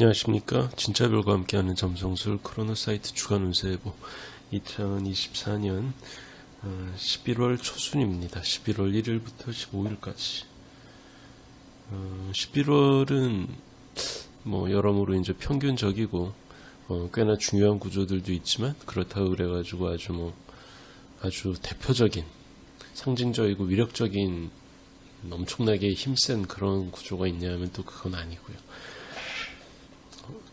안녕하십니까. 진짜 별과 함께하는 점성술 크로노 사이트 주간 운세예보 2024년 11월 초순입니다. 11월 1일부터 15일까지. 11월은 뭐 여러모로 이제 평균적이고 어, 꽤나 중요한 구조들도 있지만 그렇다고 그래가지고 아주 뭐 아주 대표적인 상징적이고 위력적인 엄청나게 힘센 그런 구조가 있냐면 또 그건 아니고요.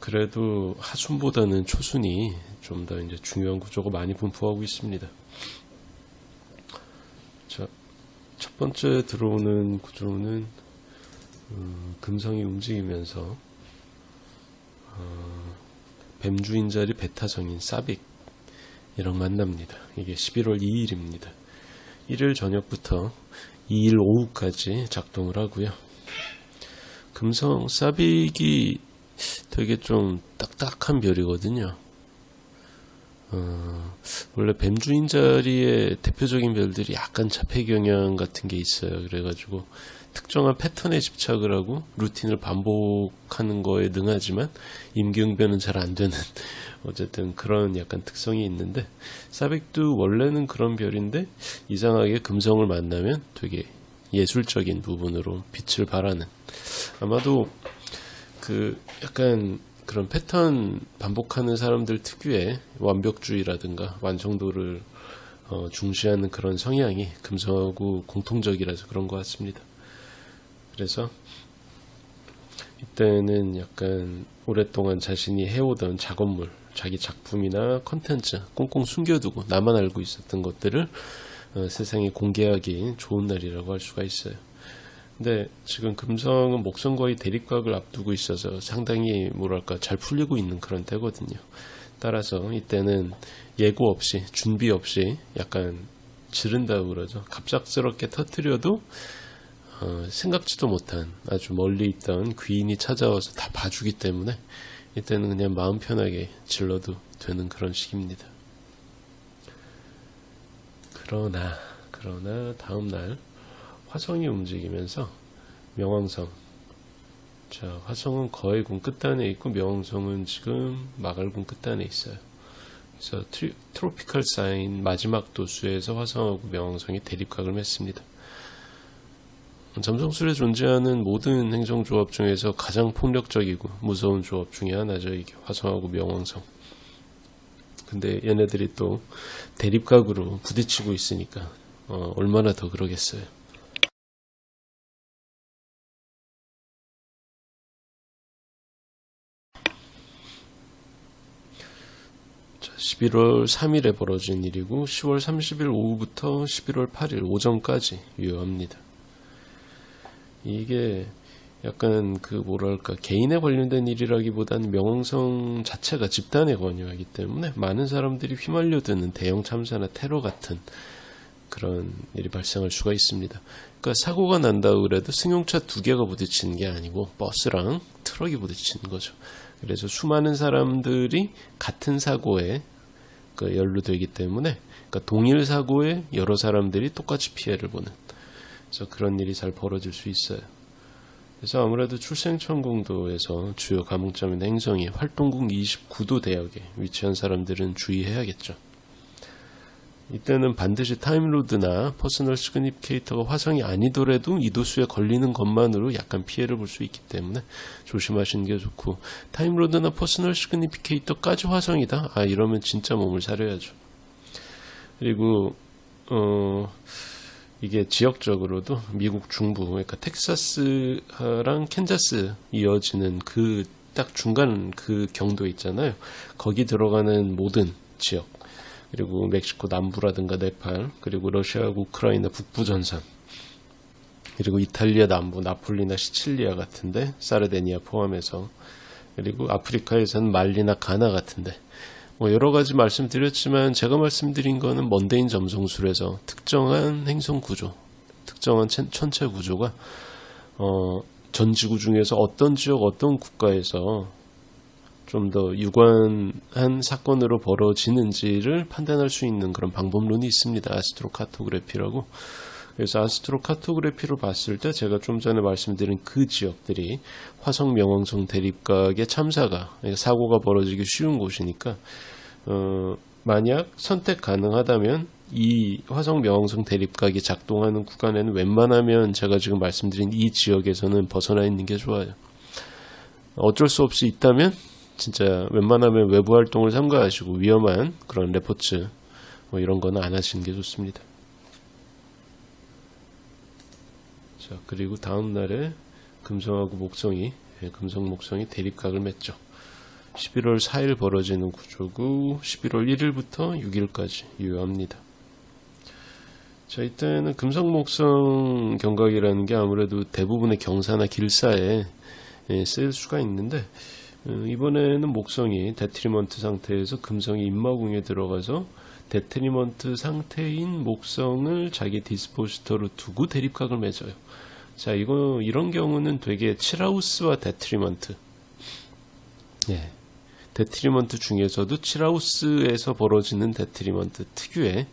그래도 하순보다는 초순이 좀 더 이제 중요한 구조가 많이 분포하고 있습니다. 자, 첫 번째 들어오는 구조는 음, 금성이 움직이면서 어, 뱀주인 자리 베타성인 사빅이랑 만납니다. 이게 11월 2일입니다. 1일 저녁부터 2일 오후까지 작동을 하고요. 금성 사빅이 되게 좀 딱딱한 별이거든요. 어, 원래 뱀주인 자리에 대표적인 별들이 약간 자폐 경향 같은 게 있어요. 그래가지고 특정한 패턴에 집착을 하고 루틴을 반복하는 거에 능하지만 임기응변은 잘 안 되는 어쨌든 그런 약간 특성이 있는데 사백도 원래는 그런 별인데 이상하게 금성을 만나면 되게 예술적인 부분으로 빛을 발하는 아마도 그 약간 그런 패턴 반복하는 사람들 특유의 완벽주의라든가 완성도를 어, 중시하는 그런 성향이 금성하고 공통적이라서 그런 것 같습니다. 그래서 이때는 약간 오랫동안 자신이 해오던 작업물, 자기 작품이나 컨텐츠 꽁꽁 숨겨두고 나만 알고 있었던 것들을 어, 세상에 공개하기 좋은 날이라고 할 수가 있어요. 근데 지금 금성은 목성과의 대립각을 앞두고 있어서 상당히 뭐랄까 잘 풀리고 있는 그런 때거든요. 따라서 이때는 예고 없이 준비 없이 약간 지른다고 그러죠. 갑작스럽게 터트려도 어, 생각지도 못한 아주 멀리 있던 귀인이 찾아와서 다 봐주기 때문에 이때는 그냥 마음 편하게 질러도 되는 그런 시기입니다. 그러나 그러나 다음 날 화성이 움직이면서 명왕성 자 화성은 거해군 끝단에 있고 명왕성은 지금 마갈군 끝단에 있어요. 그래서 트리, 트로피컬 사인 마지막 도수에서 화성하고 명왕성이 대립각을 맺습니다. 점성술에 존재하는 모든 행성조합 중에서 가장 폭력적이고 무서운 조합 중에 하나죠. 이게 화성하고 명왕성. 근데 얘네들이 또 대립각으로 부딪히고 있으니까 어, 얼마나 더 그러겠어요. 11월 3일에 벌어진 일이고 10월 30일 오후부터 11월 8일 오전까지 유효합니다. 이게 약간 그 뭐랄까 개인에 관련된 일이라기보다는 명왕성 자체가 집단에 관여하기 때문에 많은 사람들이 휘말려드는 대형 참사나 테러 같은 그런 일이 발생할 수가 있습니다. 그러니까 사고가 난다고 그래도 승용차 두 개가 부딪히는 게 아니고 버스랑 트럭이 부딪히는 거죠. 그래서 수많은 사람들이 같은 사고에 그 연루되기 때문에 그러니까 동일 사고에 여러 사람들이 똑같이 피해를 보는 그래서 그런 일이 잘 벌어질 수 있어요. 그래서 아무래도 출생천공도에서 주요 감흥점인 행성이 활동궁 29도 대역에 위치한 사람들은 주의해야겠죠. 이때는 반드시 타임로드나 퍼스널 시그니피케이터가 화성이 아니더라도 이 도수에 걸리는 것만으로 약간 피해를 볼 수 있기 때문에 조심하시는 게 좋고 타임로드나 퍼스널 시그니피케이터까지 화성이다. 아 이러면 진짜 몸을 사려야죠. 그리고 어 이게 지역적으로도 미국 중부 그러니까 텍사스랑 캔자스 이어지는 그 딱 중간 그 경도 있잖아요. 거기 들어가는 모든 지역 그리고 멕시코 남부라든가 네팔, 그리고 러시아하고 우크라이나 북부 전선, 그리고 이탈리아 남부 나폴리나 시칠리아 같은데 사르데니아 포함해서 그리고 아프리카에서는 말리나 가나 같은데. 뭐 여러 가지 말씀드렸지만 제가 말씀드린 거는 먼데인 점성술에서 특정한 행성 구조, 특정한 천체 구조가 어, 전 지구 중에서 어떤 지역, 어떤 국가에서 좀 더 유관한 사건으로 벌어지는지를 판단할 수 있는 그런 방법론이 있습니다. 아스트로카토그래피라고. 그래서 아스트로 카토그래피로 봤을 때 제가 좀 전에 말씀드린 그 지역들이 화성 명왕성 대립각의 참사가 그러니까 사고가 벌어지기 쉬운 곳이니까 어, 만약 선택 가능하다면 이 화성 명왕성 대립각이 작동하는 구간에는 웬만하면 제가 지금 말씀드린 이 지역에서는 벗어나 있는 게 좋아요. 어쩔 수 없이 있다면 진짜 웬만하면 외부 활동을 삼가하시고 위험한 그런 레포츠 뭐 이런 거는 안 하시는 게 좋습니다. 자 그리고 다음 날에 금성하고 목성이 예, 금성 목성이 대립각을 맺죠. 11월 4일 벌어지는 구조고 11월 1일부터 6일까지 유효합니다. 자 이때는 금성 목성 경각이라는 게 아무래도 대부분의 경사나 길사에 예, 쓰일 수가 있는데 어, 이번에는 목성이 데트리먼트 상태에서 금성이 임마궁에 들어가서 데트리먼트 상태인 목성을 자기 디스포지터로 두고 대립각을 맺어요. 자, 이거 이런 경우는 되게 칠하우스와 데트리먼트. 예. 데트리먼트 중에서도 칠하우스에서 벌어지는 데트리먼트 특유의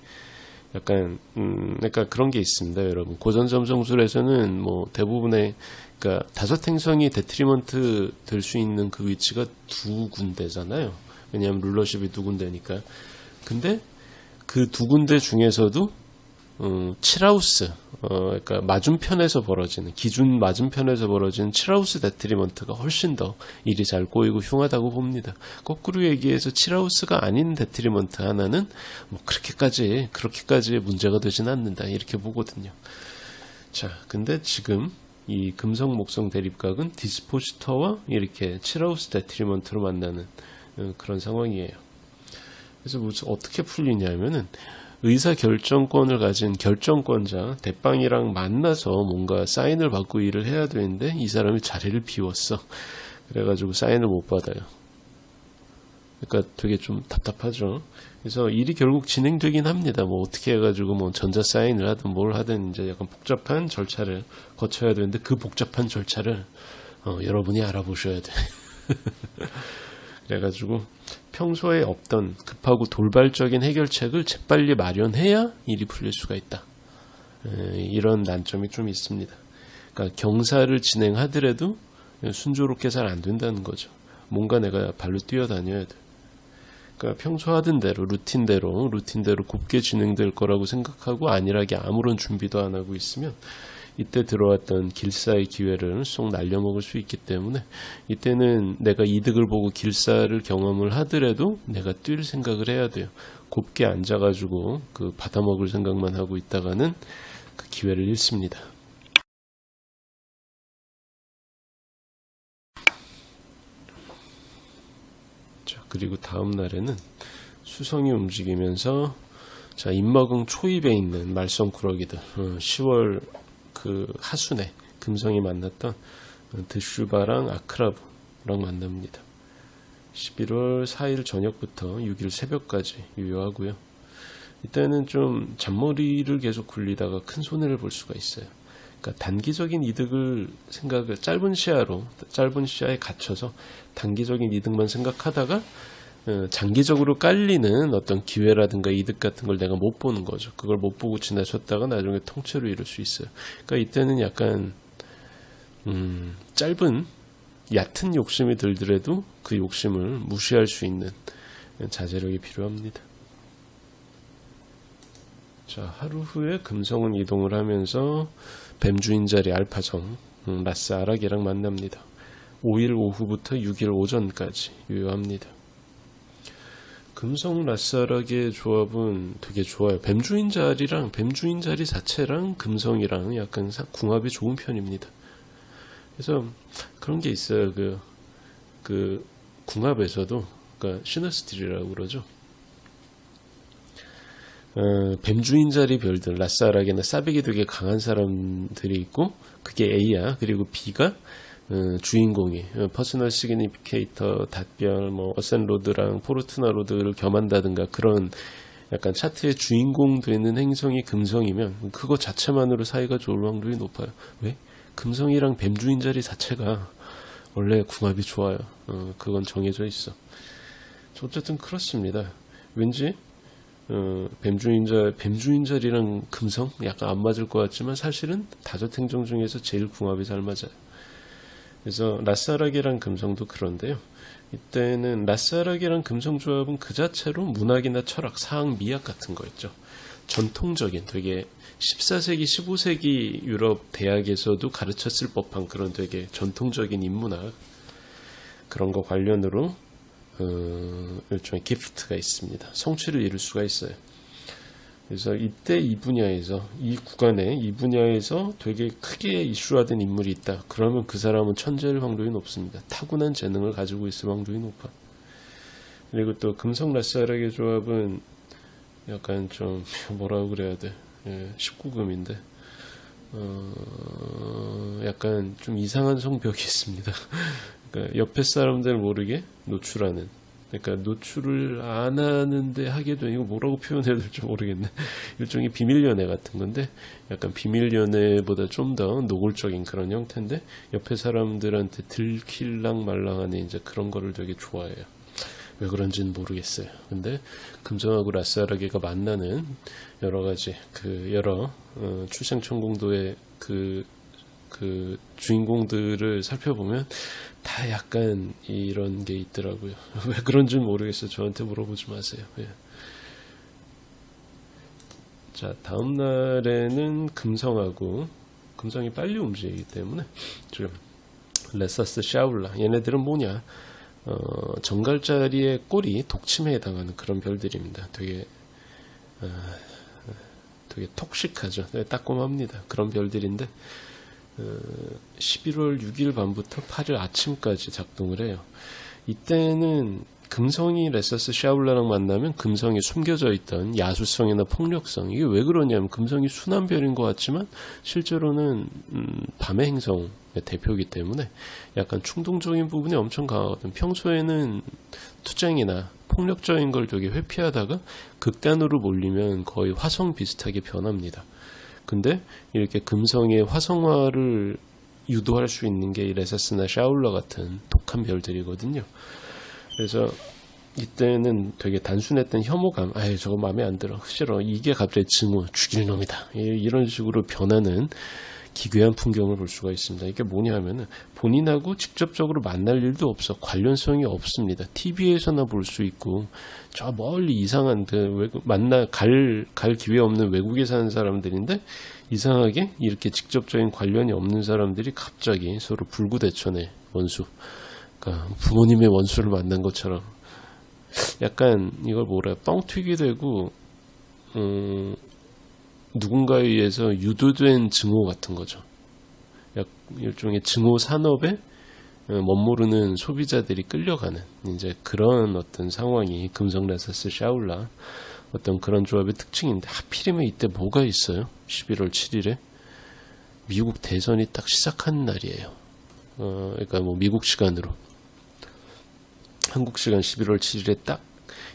약간 음 약간 그런 게 있습니다, 여러분. 고전 점성술에서는 뭐 대부분의 그러니까 다섯 행성이 데트리먼트 될 수 있는 그 위치가 두 군데잖아요. 왜냐하면 룰러십이 두 군데니까. 근데 그 두 군데 중에서도 음, 칠하우스, 어, 그러니까 맞은편에서 벌어지는 기준 맞은편에서 벌어지는 칠하우스 데트리먼트가 훨씬 더 일이 잘 꼬이고 흉하다고 봅니다. 거꾸로 얘기해서 칠하우스가 아닌 데트리먼트 하나는 뭐 그렇게까지 그렇게까지 문제가 되진 않는다 이렇게 보거든요. 자, 근데 지금 이 금성 목성 대립각은 디스포지터와 이렇게 칠하우스 데트리먼트로 만나는 어, 그런 상황이에요. 그래서 무슨 어떻게 풀리냐면은 의사 결정권을 가진 결정권자 대빵이랑 만나서 뭔가 사인을 받고 일을 해야 되는데 이 사람이 자리를 비웠어. 그래가지고 사인을 못 받아요. 그러니까 되게 좀 답답하죠. 그래서 일이 결국 진행되긴 합니다. 뭐 어떻게 해가지고 뭐 전자 사인을 하든 뭘 하든 이제 약간 복잡한 절차를 거쳐야 되는데 그 복잡한 절차를 어, 여러분이 알아보셔야 돼. 그래가지고 평소에 없던 급하고 돌발적인 해결책을 재빨리 마련해야 일이 풀릴 수가 있다. 에, 이런 난점이 좀 있습니다. 그러니까 경사를 진행하더라도 순조롭게 잘 안 된다는 거죠. 뭔가 내가 발로 뛰어다녀야 돼. 그러니까 평소 하던 대로 루틴대로 루틴대로 곱게 진행될 거라고 생각하고 안일하게 아무런 준비도 안 하고 있으면 이때 들어왔던 길사의 기회를 쏙 날려먹을 수 있기 때문에 이때는 내가 이득을 보고 길사를 경험을 하더라도 내가 뛸 생각을 해야 돼요. 곱게 앉아가지고 그 받아먹을 생각만 하고 있다가는 그 기회를 잃습니다. 자, 그리고 다음 날에는 수성이 움직이면서 자, 임마궁 초입에 있는 말썽꾸러기들, 어, 10월 그 하순에 금성이 만났던 어, 드슈바랑 아크라브랑 만납니다. 11월 4일 저녁부터 6일 새벽까지 유효하고요. 이때는 좀 잔머리를 계속 굴리다가 큰 손해를 볼 수가 있어요. 그러니까 단기적인 이득을 생각을 짧은 시야로 짧은 시야에 갇혀서 단기적인 이득만 생각하다가 어, 장기적으로 깔리는 어떤 기회라든가 이득 같은 걸 내가 못 보는 거죠. 그걸 못 보고 지나쳤다가 나중에 통째로 이룰 수 있어요. 그러니까 이때는 약간 음, 짧은 얕은 욕심이 들더라도 그 욕심을 무시할 수 있는 자제력이 필요합니다. 자, 하루 후에 금성은 이동을 하면서 뱀주인 자리 알파정 음, 라스 아락이랑 만납니다. 5일 오후부터 6일 오전까지 유효합니다. 금성 라스아락의 조합은 되게 좋아요. 뱀주인 자리랑 뱀주인 자리 자체랑 금성이랑 약간 사- 궁합이 좋은 편입니다. 그래서 그런 게 있어요. 그, 그 궁합에서도 그러니까 시너스틸이라고 그러죠. 어, 뱀주인 자리 별들 라스아락에는 싸백이 되게 강한 사람들이 있고 그게 A야. 그리고 B가 어, 주인공이 어, 퍼스널 시그니피케이터 닷별 뭐 어센 로드랑 포르투나 로드를 겸한다든가 그런 약간 차트의 주인공 되는 행성이 금성이면 그거 자체만으로 사이가 좋을 확률이 높아요. 왜? 금성이랑 뱀주인 자리 자체가 원래 궁합이 좋아요. 어, 그건 정해져 있어. 어쨌든 그렇습니다. 왠지 어, 뱀주인자 뱀주인자리랑 금성 약간 안 맞을 것 같지만 사실은 다섯 행정 중에서 제일 궁합이 잘 맞아요. 그래서 라사락이랑 금성도 그런데요. 이때는 라사락이랑 금성 조합은 그 자체로 문학이나 철학, 사학, 미학 같은 거였죠. 전통적인 되게 14세기, 15세기 유럽 대학에서도 가르쳤을 법한 그런 되게 전통적인 인문학 그런 거 관련으로 어, 일종의 기프트가 있습니다. 성취를 이룰 수가 있어요. 그래서 이때 이 분야에서 이 구간에 이 분야에서 되게 크게 이슈화된 인물이 있다. 그러면 그 사람은 천재일 확률이 높습니다. 타고난 재능을 가지고 있을 확률이 높아. 그리고 또 금성 라스아락의 조합은 약간 좀 뭐라고 그래야 돼? 예, 19금인데 어, 약간 좀 이상한 성벽이 있습니다. 그러니까 옆에 사람들 모르게 노출하는. 그러니까 노출을 안 하는데 하게 되는 이거 뭐라고 표현해야 될지 모르겠네. 일종의 비밀 연애 같은 건데 약간 비밀 연애보다 좀 더 노골적인 그런 형태인데 옆에 사람들한테 들킬랑 말랑하는 이제 그런 거를 되게 좋아해요. 왜 그런지는 모르겠어요. 근데 금성하고 라스아라게가 만나는 여러 가지 그 여러 어, 출생천공도의 그, 그 주인공들을 살펴보면 다 약간 이런 게 있더라고요. 왜 그런지는 모르겠어요. 저한테 물어보지 마세요. 예. 자, 다음 날에는 금성하고 금성이 빨리 움직이기 때문에 지금 레사스 샤울라 얘네들은 뭐냐? 어, 정갈자리의 꼴이 독침에 해당하는 그런 별들입니다. 되게 어, 되게 톡식하죠. 되게 따끔합니다. 그런 별들인데 어, 11월 6일 밤부터 8일 아침까지 작동을 해요. 이때는 금성이 레서스 샤울라랑 만나면 금성이 숨겨져 있던 야수성이나 폭력성 이게 왜 그러냐면 금성이 순한 별인 것 같지만 실제로는 음, 밤의 행성의 대표이기 때문에 약간 충동적인 부분이 엄청 강하거든. 평소에는 투쟁이나 폭력적인 걸 되게 회피하다가 극단으로 몰리면 거의 화성 비슷하게 변합니다. 근데 이렇게 금성의 화성화를 유도할 수 있는 게 이 레사스나 샤울라 같은 독한 별들이거든요. 그래서 이때는 되게 단순했던 혐오감, 아예 저거 마음에 안 들어, 싫어, 이게 갑자기 증오, 죽일 놈이다. 이- 이런 식으로 변하는 기괴한 풍경을 볼 수가 있습니다. 이게 뭐냐 하면은 본인하고 직접적으로 만날 일도 없어. 관련성이 없습니다. TV에서나 볼 수 있고, 저 멀리 이상한 그 외국, 만나, 갈, 갈 기회 없는 외국에 사는 사람들인데, 이상하게 이렇게 직접적인 관련이 없는 사람들이 갑자기 서로 불구대천의 원수, 그러니까 부모님의 원수를 만난 것처럼 약간 이걸 뭐라 뻥튀기 되고 음, 누군가에 의해서 유도된 증오 같은 거죠. 약 일종의 증오 산업에 어, 멋모르는 소비자들이 끌려가는 이제 그런 어떤 상황이 금성라사스 샤울라 어떤 그런 조합의 특징인데 하필이면 이때 뭐가 있어요? 11월 7일에 미국 대선이 딱 시작하는 날이에요. 어, 그러니까 뭐 미국 시간으로 한국 시간 11월 7일에 딱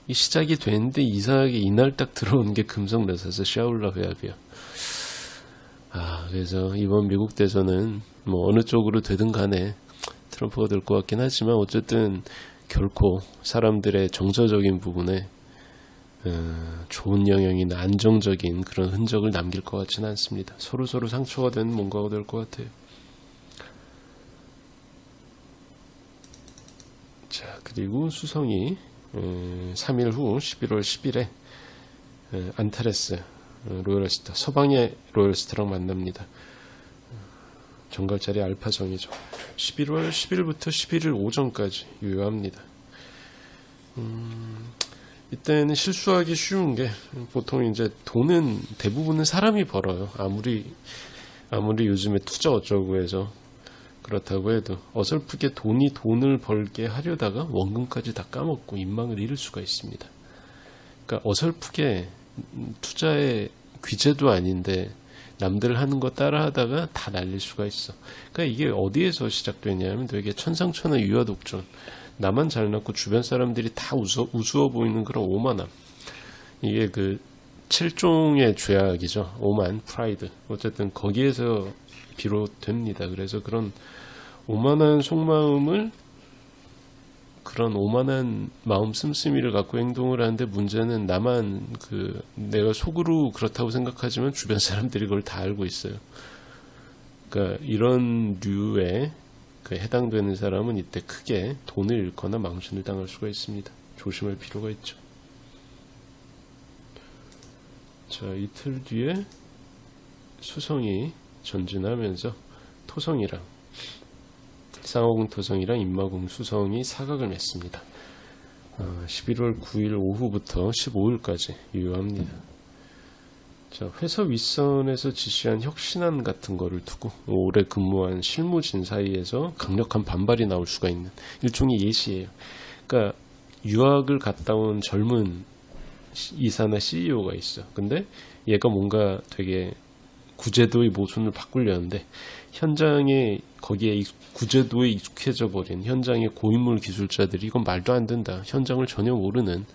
이 시작이 되는데 이상하게 이날 딱 들어오는 게 금성 레사스 샤울라 회합이야. 아 그래서 이번 미국 대선은 뭐 어느 쪽으로 되든 간에 트럼프가 될 것 같긴 하지만 어쨌든 결코 사람들의 정서적인 부분에 어, 좋은 영향이나 안정적인 그런 흔적을 남길 것 같지는 않습니다. 서로 서로 상처가 되는 뭔가가 될 것 같아요. 자 그리고 수성이 어, 3일 후 11월 10일에 어, 안타레스 어, 로열스터 서방의 로열스터랑 만납니다. 정갈자리 알파성이죠. 11월 10일부터 11일 오전까지 유효합니다. 음, 이때는 실수하기 쉬운 게 보통 이제 돈은 대부분은 사람이 벌어요. 아무리 아무리 요즘에 투자 어쩌고 해서 그렇다고 해도 어설프게 돈이 돈을 벌게 하려다가 원금까지 다 까먹고 인망을 잃을 수가 있습니다. 그러니까 어설프게 투자의 귀재도 아닌데 남들 하는 거 따라 하다가 다 날릴 수가 있어. 그러니까 이게 어디에서 시작되냐면 되게 천상천하 유아독존. 나만 잘났고 주변 사람들이 다 우스워, 우스워 보이는 그런 오만함. 이게 그 7종의 죄악이죠. 오만, 프라이드. 어쨌든 거기에서 비롯됩니다. 그래서 그런 오만한 속마음을 그런 오만한 마음 씀씀이를 갖고 행동을 하는데 문제는 나만 그 내가 속으로 그렇다고 생각하지만 주변 사람들이 그걸 다 알고 있어요. 그러니까 이런 류의 그 해당되는 사람은 이때 크게 돈을 잃거나 망신을 당할 수가 있습니다. 조심할 필요가 있죠. 자, 이틀 뒤에 수성이 전진하면서 토성이랑 쌍화궁 토성이랑 임마궁 수성이 사각을 맺습니다. 어, 11월 9일 오후부터 15일까지 유효합니다. 자, 회사 윗선에서 지시한 혁신안 같은 거를 두고 오래 근무한 실무진 사이에서 강력한 반발이 나올 수가 있는 일종의 예시예요. 그러니까 유학을 갔다 온 젊은 시- 이사나 CEO가 있어. 근데 얘가 뭔가 되게 구제도의 모순을 바꾸려는데 현장에 거기에 익- 구제도에 익숙해져 버린 현장의 고인물 기술자들이 이건 말도 안 된다. 현장을 전혀 모르는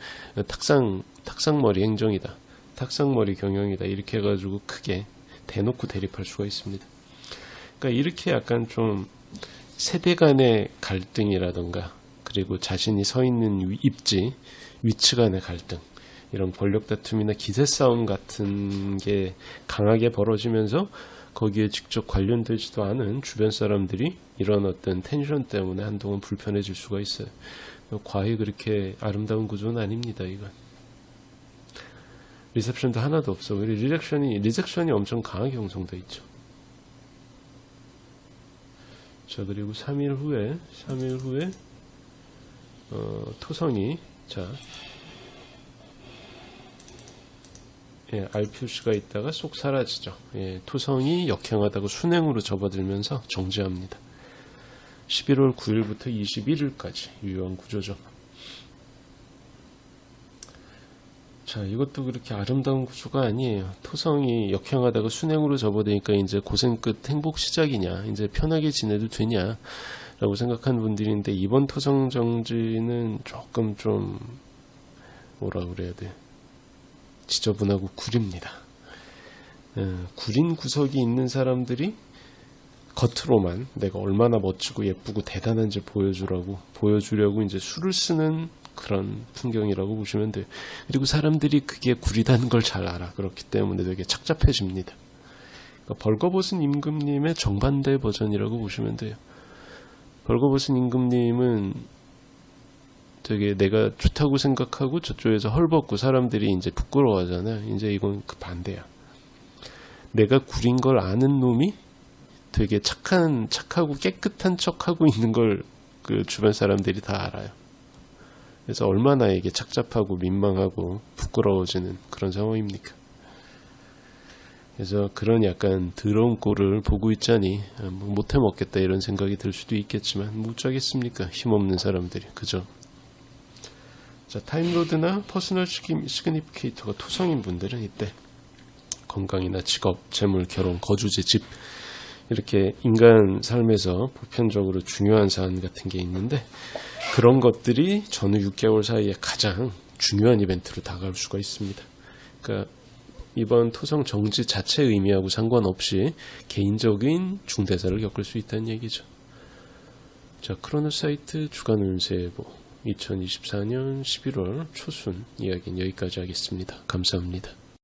탁상 탁상머리 행정이다. 탁상머리 경영이다. 이렇게 해가지고 크게 대놓고 대립할 수가 있습니다. 그러니까 이렇게 약간 좀 세대 간의 갈등이라던가 그리고 자신이 서 있는 위- 입지, 위치 간의 갈등 이런 권력 다툼이나 기세 싸움 같은 게 강하게 벌어지면서 거기에 직접 관련되지도 않은 주변 사람들이 이런 어떤 텐션 때문에 한동안 불편해질 수가 있어요. 과히 그렇게 아름다운 구조는 아닙니다, 이건. 리셉션도 하나도 없어. 우리 리젝션이, 리젝션이 엄청 강하게 형성돼 있죠. 자, 그리고 3일 후에, 3일 후에, 어, 토성이, 자, 예, 알 표시가 있다가 쏙 사라지죠. 예, 토성이 역행하다가 순행으로 접어들면서 정지합니다. 11월 9일부터 21일까지 유효한 구조죠. 자, 이것도 그렇게 아름다운 구조가 아니에요. 토성이 역행하다가 순행으로 접어드니까 이제 고생 끝 행복 시작이냐, 이제 편하게 지내도 되냐, 라고 생각하는 분들이 있는데, 이번 토성 정지는 조금 좀, 뭐라 그래야 돼. 지저분하고 구립니다. 어, 구린 구석이 있는 사람들이 겉으로만 내가 얼마나 멋지고 예쁘고 대단한지 보여주라고 보여주려고 이제 술을 쓰는 그런 풍경이라고 보시면 돼요. 그리고 사람들이 그게 구리다는 걸 잘 알아. 그렇기 때문에 되게 착잡해집니다. 그러니까 벌거벗은 임금님의 정반대 버전이라고 보시면 돼요. 벌거벗은 임금님은 되게 내가 좋다고 생각하고 저쪽에서 헐벗고 사람들이 이제 부끄러워하잖아요. 이제 이건 그 반대야. 내가 구린 걸 아는 놈이 되게 착한 착하고 깨끗한 척하고 있는 걸 그 주변 사람들이 다 알아요. 그래서 얼마나 이게 착잡하고 민망하고 부끄러워지는 그런 상황입니까? 그래서 그런 약간 더러운 꼴을 보고 있자니 아, 뭐 못해 먹겠다 이런 생각이 들 수도 있겠지만 뭐 어쩌겠습니까? 힘없는 사람들이 그죠? 자 타임로드나 퍼스널 시그니피케이터가 토성인 분들은 이때 건강이나 직업, 재물, 결혼, 거주지, 집 이렇게 인간 삶에서 보편적으로 중요한 사안 같은 게 있는데 그런 것들이 전후 6개월 사이에 가장 중요한 이벤트로 다가올 수가 있습니다. 그러니까 이번 토성 정지 자체 의미하고 상관없이 개인적인 중대사를 겪을 수 있다는 얘기죠. 자, 크로노 사이트 주간 운세보 2024년 11월 초순 이야기는 여기까지 하겠습니다. 감사합니다.